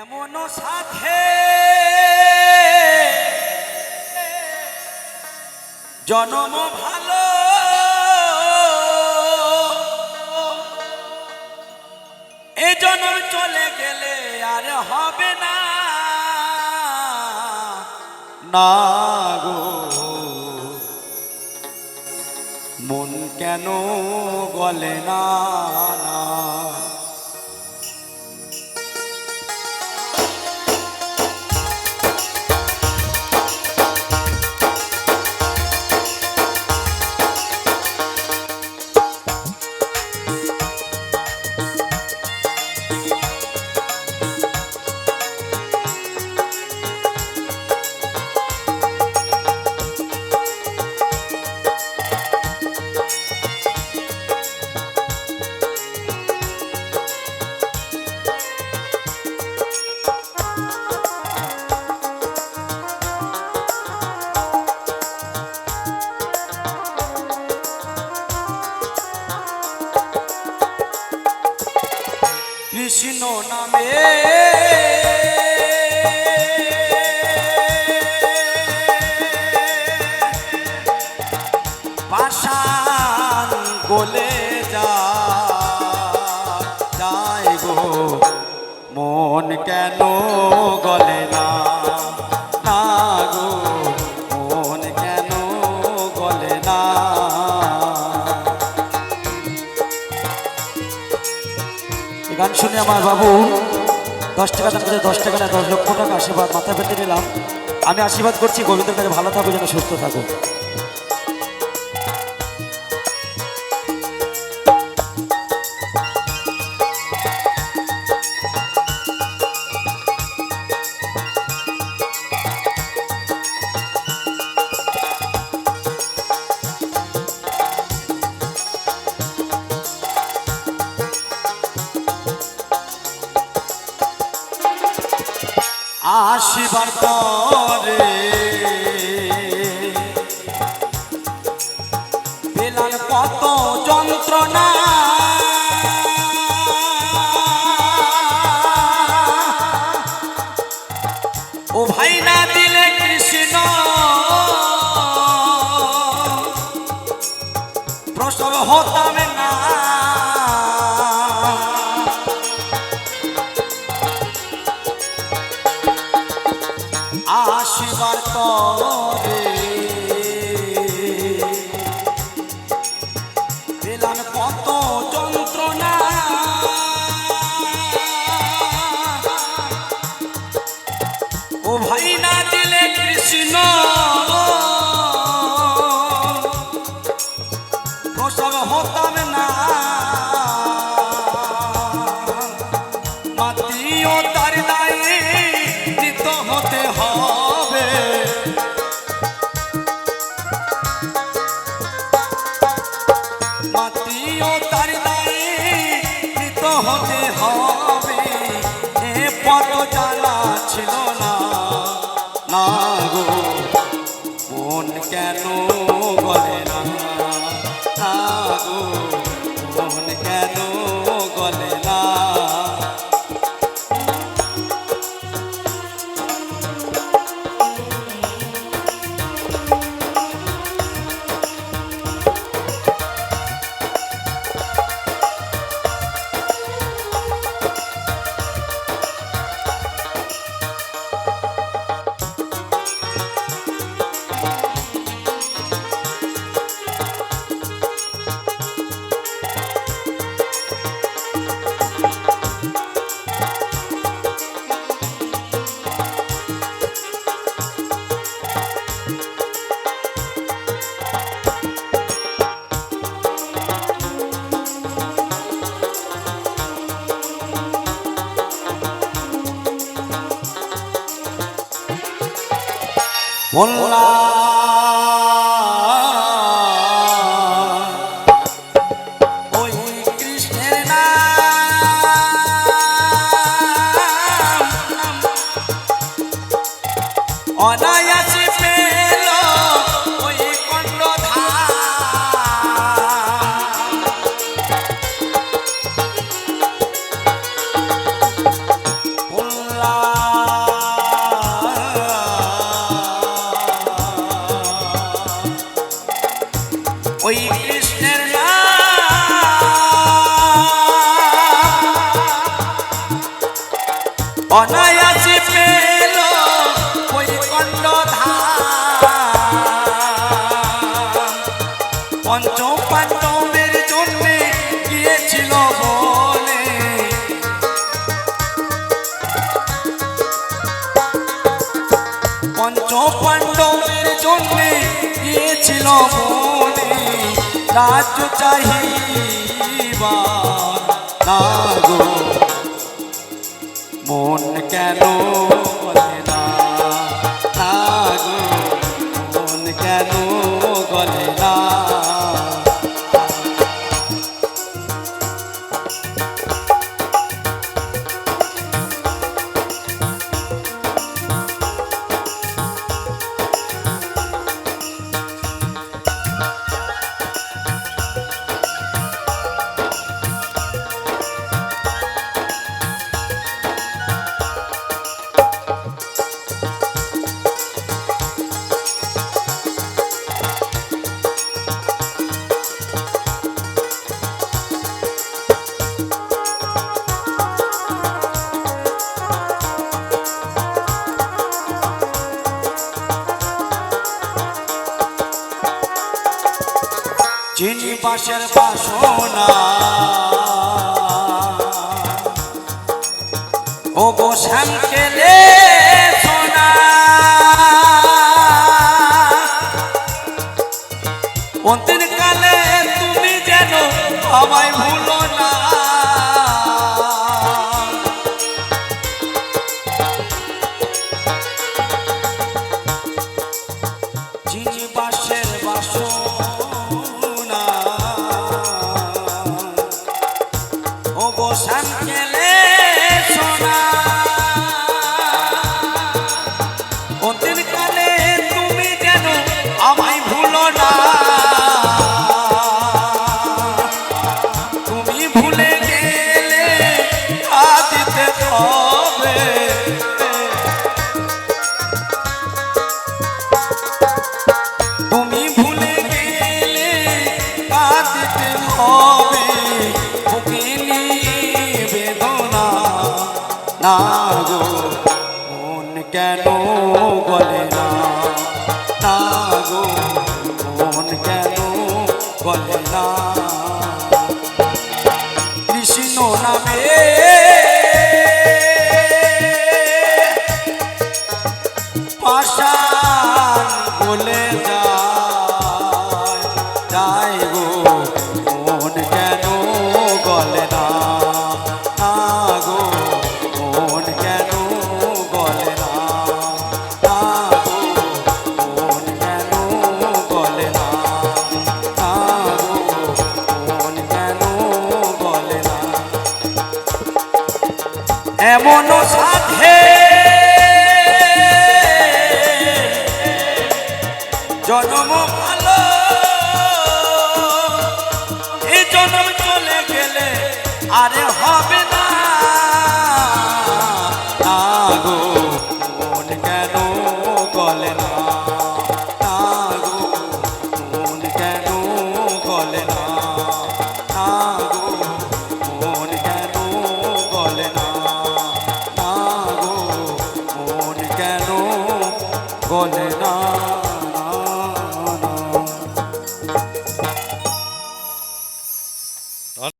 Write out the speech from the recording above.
এমন সাথে। জনম ভালো। এ জনম চলে গেলে আর হবে না। না গো, মন কেন গলে না না। কৃষ্ণ নামে। পাশান গলে যা যায় গো মন কেন গলে না? শুনে আমার বাবু। দশ টাকা দান দশ টাকা না দশ লক্ষ টাকা আশীর্বাদ মাথা পেতে নিলাম। আমি আশীর্বাদ করছি গোবিন্দের কাছে ভালো থাকো, যেন সুস্থ থাকো। আসিবার পরে হতাম না। মাতিও হতে হবে। মাতিও তার দায়ে হতে হবে। এ পদ জানা ছিল না। না গো, মন কেন গলে না। 몰라. অনায়াসে পেল ওই পঞ্চ পাণ্ডবের জন্য গিয়েছিল বলে। পঞ্চ পাণ্ডবের জন্য গিয়েছিল বলে। রাজ্য চাহিবা না গো মন কেন বলে না? চিনি পাশের বাসনা। ও গো শ্যামকেলে সোনা। কালে তুমি যেন আমায় ভুলো ও গেলে সোনা। অন্তিম কালে তুমি যেন আমায় ভুলো না? তুমি ভুলে গেলে কাঁদিতে হবে। গো। মন কেন বলে না? না গো মন কেন বলে না? কৃষ্ণ নামে পাশান